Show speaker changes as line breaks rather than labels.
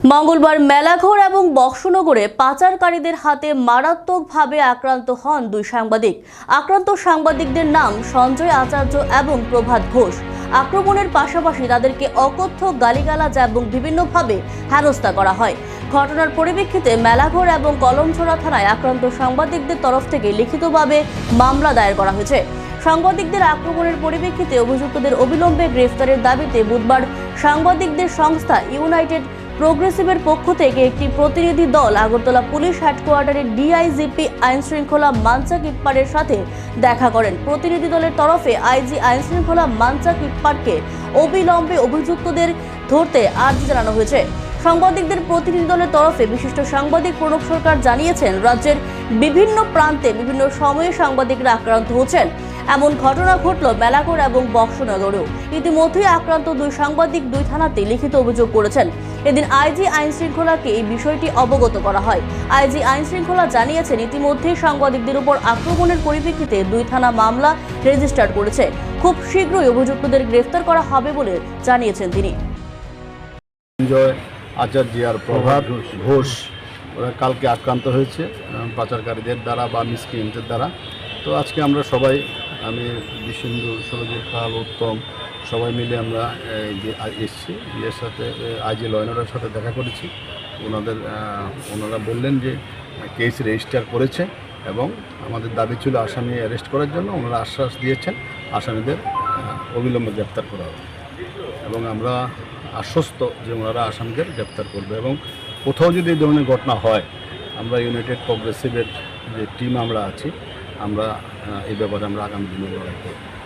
মঙ্গলবার মেলাঘর এবং বক্সনগরে পাচারকারীদের হাতে মারাত্মকভাবে আক্রান্ত হন দুই সাংবাদিক। আক্রান্ত সাংবাদিকদের নাম সঞ্জয় আচার্য এবং প্রভাত ঘোষ। আক্রমণের পাশাপাশি তাদেরকে অকথ্য গালিগালাজ এবং বিভিন্নভাবে হেনস্থা করা হয়। ঘটনার পরিপ্রেক্ষিতে মেলাঘর এবং কলমছড়া থানায় আক্রান্ত সাংবাদিকদের তরফ থেকে লিখিতভাবে মামলা দায়ের করা হয়েছে। সাংবাদিকদের আক্রমণের পরিপ্রেক্ষিতে অভিযুক্তদের অবিলম্বে গ্রেফতারের দাবিতে বুধবার সাংবাদিকদের সংস্থা ইউনাইটেড প্রোগ্রেসিভের পক্ষ থেকে একটি প্রতিনিধি দল আগরতলা পুলিশ হেডকোয়ার্টারে ডিআইজিপি আইনশৃঙ্খলা মানচা কিপ্পারের সাথে দেখা করেন। প্রতিনিধি দলের তরফে আইজি আইনশৃঙ্খলা মানচা কিপ্পারকে অবিলম্বে অভিযুক্তদের ধরতে আর্জি জানানো হয়েছে। সাংবাদিকদের প্রতিনিধি দলের তরফে বিশিষ্ট সাংবাদিক প্রণব সরকার জানিয়েছেন, রাজ্যের বিভিন্ন প্রান্তে বিভিন্ন সময়ে সাংবাদিকরা আক্রান্ত হচ্ছেন। এমন ঘটনা ঘটল মেলাঘর এবং বক্সনগরেও। ইতিমধ্যেই আক্রান্ত দুই সাংবাদিক দুই থানাতে লিখিত অভিযোগ করেছেন। এদিন আইজি আইন শৃঙ্খলাকে এই বিষয়টি অবগত করা হয়। আইজি আইন শৃঙ্খলা জানিয়েছেন ইতিমধ্যেই সাংবাদিকদের উপর আক্রমণের পরিপ্রেক্ষিতে দুই থানা মামলা রেজিস্টার করেছে। খুব শীঘ্রই অভিযুক্তদের গ্রেফতার করা হবে বলে জানিয়েছেন তিনি।
আচার্য আর প্রভাত ঘোষ। ওরা কালকে আক্রান্ত হয়েছে পাচারকারীদের দ্বারা বা মিসক্রিয়েন্টের দ্বারা। তো আজকে আমরা সবাই আমি বিশেন্দু সরজিৎ খাল উত্তম, সবাই মিলে আমরা এসেছি। এর সাথে আইজি লয়নারের সাথে দেখা করেছি। ওনাদের ওনারা বললেন যে, কেস রেজিস্টার করেছে এবং আমাদের দাবি ছিল আসামি অ্যারেস্ট করার জন্য। ওনারা আশ্বাস দিয়েছেন, আসামিদের অবিলম্বে গ্রেপ্তার করা হবে। এবং আমরা আশ্বস্ত যে ওনারা আসামিদের গ্রেপ্তার করবে এবং কোথাও যদি এই ধরনের ঘটনা হয়, আমরা ইউনাইটেড প্রগ্রেসিভের যে টিম আমরা আছি আমরা এই ব্যাপারে আমরা আগামী দিনে লড়াই করব।